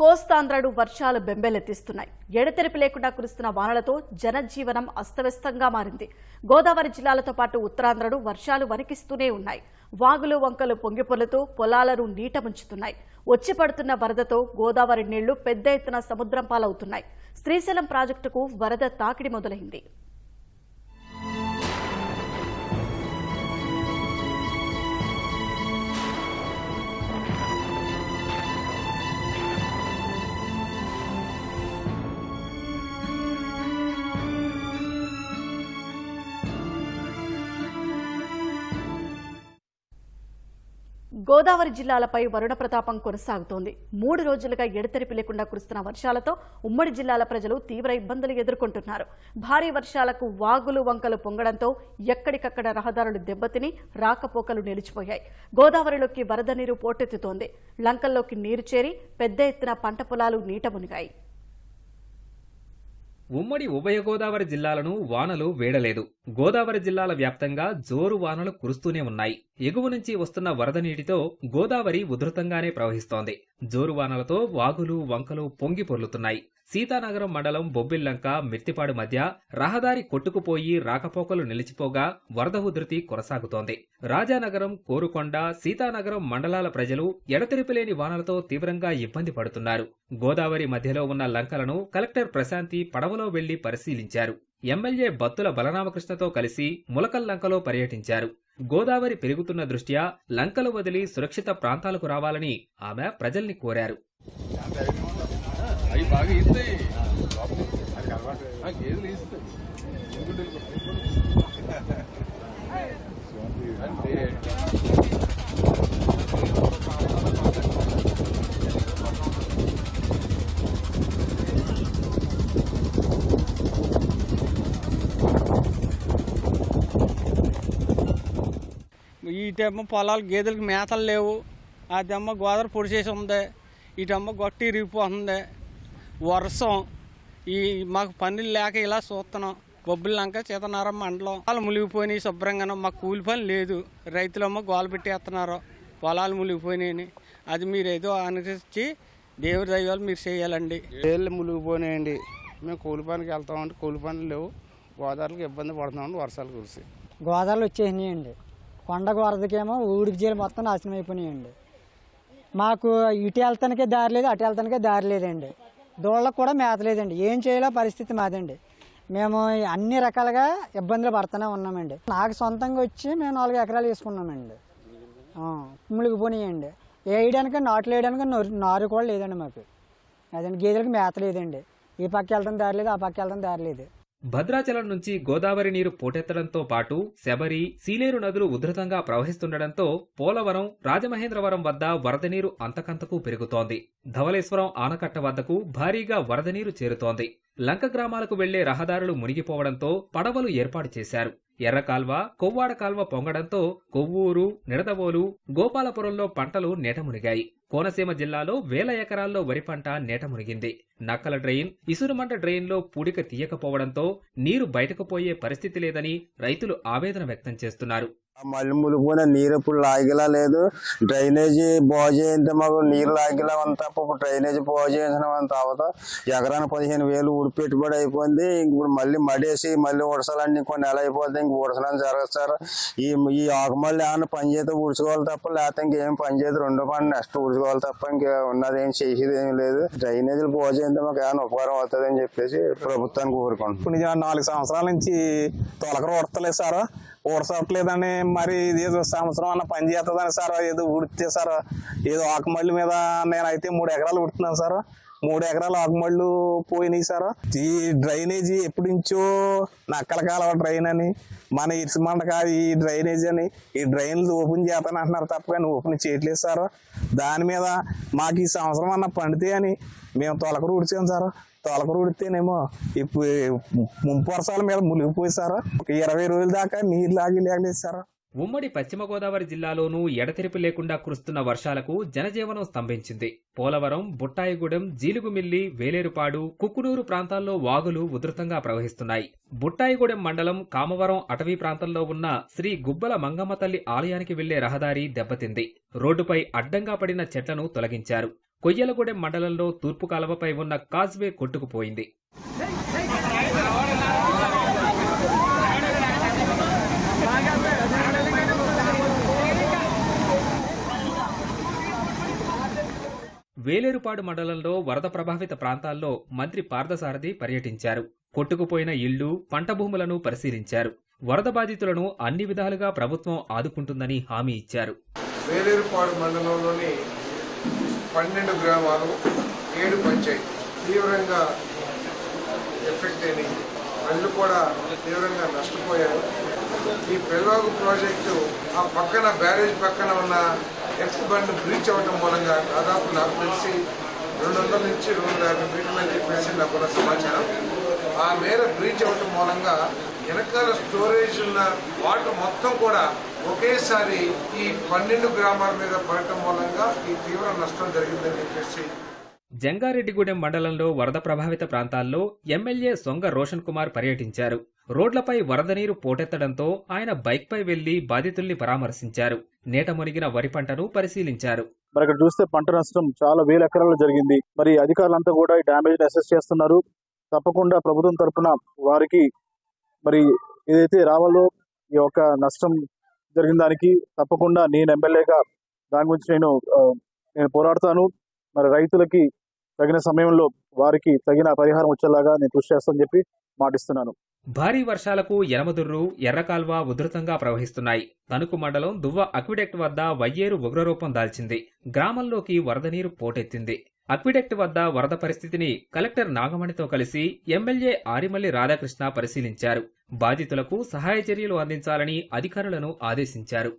కోస్తాంధ్రడు వర్షాలు బెంబెలెత్తిస్తున్నాయి. ఎడతెరిపి లేకుండా కురుస్తున్న వానలతో జనజీవనం అస్తవ్యస్తంగా మారింది. గోదావరి జిల్లాలతో పాటు ఉత్తరాంధ్రడు వర్షాలు వణికిస్తూనే ఉన్నాయి. వాగులు వంకలు పొంగిపొలతో పొలాలను నీట ముంచుతున్నాయి వచ్చి పడుతున్న వరదతో గోదావరి నీళ్ళు పెద్ద ఎత్తున సముద్రం పాలవుతున్నాయి. శ్రీశైలం ప్రాజెక్టుకు వరద తాకిడి మొదలైంది. గోదావరి జిల్లాలపై వరుణ ప్రతాపం కొనసాగుతోంది. మూడు రోజులుగా ఎడతెరిపి లేకుండా కురుస్తున్న వర్షాలతో ఉమ్మడి జిల్లాల ప్రజలు తీవ్ర ఇబ్బందులు ఎదుర్కొంటున్నారు. భారీ వర్షాలకు వాగులు వంకలు పొంగడంతో ఎక్కడికక్కడ రహదారులు దెబ్బతిని రాకపోకలు నిలిచిపోయాయి. గోదావరిలోకి వరద నీరు పోటెత్తుతోంది. లంకల్లోకి నీరు చేరి పెద్ద ఎత్తున పంట పొలాలు నీట మునిగాయి. ఉమ్మడి ఉభయ గోదావరి జిల్లాలను వానలు వేడలేదు. గోదావరి జిల్లాల వ్యాప్తంగా జోరు వానలు కురుస్తూనే ఉన్నాయి. ఎగువ నుంచి వస్తున్న వరద నీటితో గోదావరి ఉధృతంగానే ప్రవహిస్తోంది. జోరు వానలతో వాగులు వంకలు పొంగి పొర్లుతున్నాయి. సీతానగరం మండలం బొబ్బిల్లంక మిర్తిపాడు మధ్య రహదారి కొట్టుకుపోయి రాకపోకలు నిలిచిపోగా వరద ఉధృతి కొనసాగుతోంది. రాజానగరం కోరుకొండ సీతానగరం మండలాల ప్రజలు ఎడతెరిపిలేని వానలతో తీవ్రంగా ఇబ్బంది పడుతున్నారు. గోదావరి మధ్యలో ఉన్న లంకలను కలెక్టర్ ప్రశాంతి పడవలో వెళ్ళి పరిశీలించారు. ఎమ్మెల్యే బత్తుల బలరామకృష్ణతో కలిసి ములకల్ లంకలో పర్యటించారు. గోదావరి పెరుగుతున్న దృష్ట్యా లంకలు వదిలి సురక్షిత ప్రాంతాలకు రావాలని ఆమె ప్రజల్ని కోరారు. అవి బాగా ఇస్తాయి గేదెలు అంటే ఇటేమో పొలాలు గేదెలకు మేతలు లేవు. అదేమో గోదావరి పొడిచేసి ఉంది. ఇటేమో గొట్టి ఇరిగిపోతుంది వర్షం. ఈ మాకు పనులు లేక ఇలా చూస్తున్నాం. బొబ్బులంక సీతనారం మండలం. పొలాలు మునిగిపోయినాయి శుభ్రంగా మాకు కూలి పని లేదు. రైతులేమో గోల పెట్టేస్తున్నారు. పొలాలు మునిగిపోయినాయని. అది మీరు ఏదో అనుసరించి దేవుడి దైవాలు మీరు చేయాలండి. ఏళ్ళు మునిగిపోయినాయండి. మేము కూలి పనికి వెళ్తామంటే కూలి పనులు లేవు. గోదావరికి ఇబ్బంది పడుతున్నామండి వర్షాలు కురిసి గోదావరిలో వచ్చేసినాయండి. కొండ గోరదకేమో ఊడికి జీలు మొత్తం నాశనం అయిపోయినాయండి. మాకు ఇటు వెళ్తానికే దారి లేదు అటు వెళ్తానికే దారి లేదండి. దూడలకు కూడా మేత లేదండి ఏం చేయాలో పరిస్థితి మాదండి. మేము అన్ని రకాలుగా ఇబ్బందులు పడుతూనే ఉన్నామండి. నాకు సొంతంగా వచ్చి మేము నాలుగు ఎకరాలు వేసుకున్నామండి. ఆ, మునిగిపోయినాయండి వేయడానికి నాట్లు వేయడానికి నారు కూడా లేదండి మాకు. అదండి గేదెలకు మేత లేదండి. ఈ పక్క వెళ్ళడం దారి లేదు ఆ పక్క వెళ్ళడం దారి లేదు. భద్రాచలం నుంచి గోదావరి నీరు పోటెత్తడంతో పాటు శబరి సీలేరు నదులు ఉధృతంగా ప్రవహిస్తుండటంతో పోలవరం రాజమహేంద్రవరం వద్ద వరద నీరు అంతకంతకు పెరుగుతోంది. ధవళేశ్వరం ఆనకట్ట వద్దకు భారీగా వరద నీరు చేరుతోంది. లంక గ్రామాలకు వెళ్ళే రహదారులు మునిగిపోవడంతో పడవలు ఏర్పాటు చేశారు. ఎర్రకాల్వ కొవ్వాడ కాల్వ పొంగడంతో కొవ్వూరు నిడదవోలు గోపాలపురంలో పంటలు నేట మునిగాయి. కోనసీమ జిల్లాలో వేల ఎకరాల్లో వరి పంట నేట మునిగింది. నక్కల డ్రెయిన్ ఇసురుమంట డ్రెయిన్లో పూడిక తీయకపోవడంతో నీరు బయటకు పోయే పరిస్థితి లేదని రైతులు ఆవేదన వ్యక్తం చేస్తున్నారు. మళ్ళీ కూడా నీరు ఇప్పుడు లాగేలా లేదు. డ్రైనేజీ బాగు చేయంటే మాకు నీరు లాగేలా ఉంది తప్ప ఇప్పుడు డ్రైనేజీ బాగు చేయించడం అంత ఎకరానికి పదిహేను వేలు ఊడి పెట్టుబడి అయిపోయింది. ఇప్పుడు మళ్ళీ మడేసి మళ్ళీ ఉడసాలంటే ఇంకో నెల అయిపోతే ఇంక ఉడసలని జరగదు ఈ ఈ ఆకుమల్లి ఏమైనా పని చేస్తే ఊడ్చుకోవాలి తప్ప లేకపోతే ఇంకేం పని చేయదు. రెండో పని నెక్స్ట్ ఊడ్చుకోవాలి తప్ప ఇంకా ఉన్నది ఏం చేసేది ఏం లేదు డ్రైనేజీలు బాగు చేయడం మాకు ఏమైనా ఉపకారం అవుతుంది అని చెప్పేసి ప్రభుత్వానికి కోరుకుంటున్నాం. ఇప్పుడు నాలుగు సంవత్సరాల నుంచి తొలకరు ఉడతలేదు సార్. ఊడసట్లేదని మరి ఇది ఏదో సంవత్సరం అన్న పని చేస్తుందని సార్. ఏదో ఉడితే సార్. ఏదో ఆకుమల్లి మీద నేనైతే మూడు ఎకరాలు ఉడుతున్నాను సార్. మూడు ఎకరాలు ఆకుమళ్ళు పోయినాయి సార్. ఈ డ్రైనేజీ ఎప్పటి నుంచో నక్కల కాలువ డ్రైన్ అని మన ఇసుమండ కాదు ఈ డ్రైనేజ్ అని ఈ డ్రైన్లు ఓపెన్ చేస్తాను అంటున్నారు తప్ప కానీ ఓపెన్ చేయట్లేదు సార్. దాని మీద మాకు ఈ సంవత్సరం అన్న పండితే అని మేము తొలకరు ఉడిచాం సార్. తొలకరు ఉడితేనేమో ఇప్పుడు ముంపు వర్షాల మీద మునిగిపోయి సార్. ఒక ఇరవై రోజుల దాకా నీరు లాగి లేకలేదు సార్. ఉమ్మడి పశ్చిమ గోదావరి జిల్లాలోనూ ఎడతెరిపి లేకుండా కురుస్తున్న వర్షాలకు జనజీవనం స్తంభించింది. పోలవరం బుట్టాయిగూడెం జీలుగుమిల్లి వేలేరుపాడు కుక్కునూరు ప్రాంతాల్లో వాగులు ఉధృతంగా ప్రవహిస్తున్నాయి. బుట్టాయిగూడెం మండలం కామవరం అటవీ ప్రాంతంలో ఉన్న శ్రీ గుబ్బల మంగమ్మ తల్లి ఆలయానికి వెళ్ళే రహదారి దెబ్బతింది. రోడ్డుపై అడ్డంగా పడిన చెట్లను తొలగించారు. కొయ్యలగూడెం మండలంలో తూర్పు కాలువపై ఉన్న కాజ్వే కొట్టుకుపోయింది. వేలేరుపాడు మండలంలో వరద ప్రభావిత ప్రాంతాల్లో మంత్రి పార్థసారథి పర్యటించారు. కొట్టుకుపోయిన ఇళ్ళు పంట భూములను పరిశీలించారు. వరద బాధితులను అన్ని విధాలుగా ప్రభుత్వం ఆదుకుంటుందని హామీ ఇచ్చారు. వేలేరుపాడు మండలంలోని పన్నెండు గ్రామాలు ఏడు పంచాయతీ తీవ్రంగా ఎఫెక్ట్ అయినాయి. ప్రజలు కూడా తీవ్రంగా నష్టపోయారు. ఈ పెరువాగు ప్రాజెక్టు ఆ పక్కన బ్యారేజ్ పక్కన ఉన్న ఎక్స్ బండ్ బ్రీచ్ అవ్వడం మూలంగా దాదాపు నాకు తెలిసి రెండు వందల నుంచి రెండు వందల యాభై మీటర్లు అని చెప్పేసి నాకున్న సమాచారం. ఆ మేర బ్రీచ్ అవ్వడం మూలంగా వెనకాల స్టోరేజ్ ఉన్న వాటర్ మొత్తం కూడా ఒకేసారి ఈ పన్నెండు గ్రామాల మీద పడటం మూలంగా ఈ తీవ్ర నష్టం జరిగిందని చెప్పేసి జంగారెడ్డిగూడెం మండలంలో వరద ప్రభావిత ప్రాంతాల్లో ఎమ్మెల్యే సొంగ రోషన్ కుమార్ పర్యటించారు. రోడ్లపై వరద నీరు పోటెత్తడంతో ఆయన బైక్పై వెళ్ళి బాధితుల్ని పరామర్శించారు. నేట మునిగిన వరి పంటను పరిశీలించారు. మరి ఇక్కడ చూస్తే పంట నష్టం చాలా వేల ఎకరాల్లో జరిగింది. మరి అధికారులంతా కూడా ఈ డ్యామేజ్ అసెస్ చేస్తున్నారు. తప్పకుండా ప్రభుత్వం తరఫున వారికి మరి ఏదైతే రావాలో ఈ యొక్క నష్టం జరిగిన దానికి తప్పకుండా నేను ఎమ్మెల్యేగా దాని గురించి నేను నేను పోరాడతాను. మరి రైతులకి తగిన సమయంలో వారికి తగిన పరిహారం వచ్చేలాగా నేను కృషి చేస్తానని చెప్పి మాటిస్తున్నాను. భారీ వర్షాలకు యనమదుర్రు ఎర్రకాల్వ ఉధృతంగా ప్రవహిస్తున్నాయి. తణుకు మండలం దువ్వ అక్విడెక్ట్ వద్ద వయ్యేరు ఉగ్రరూపం దాల్చింది. గ్రామంలోకి వరద నీరు పోటెత్తింది. అక్విడెక్ట్ వద్ద వరద పరిస్థితిని కలెక్టర్ నాగమణితో కలిసి ఎమ్మెల్యే ఆరిమల్లి రాధాకృష్ణ పరిశీలించారు. బాధితులకు సహాయ చర్యలు అందించాలని అధికారులను ఆదేశించారు.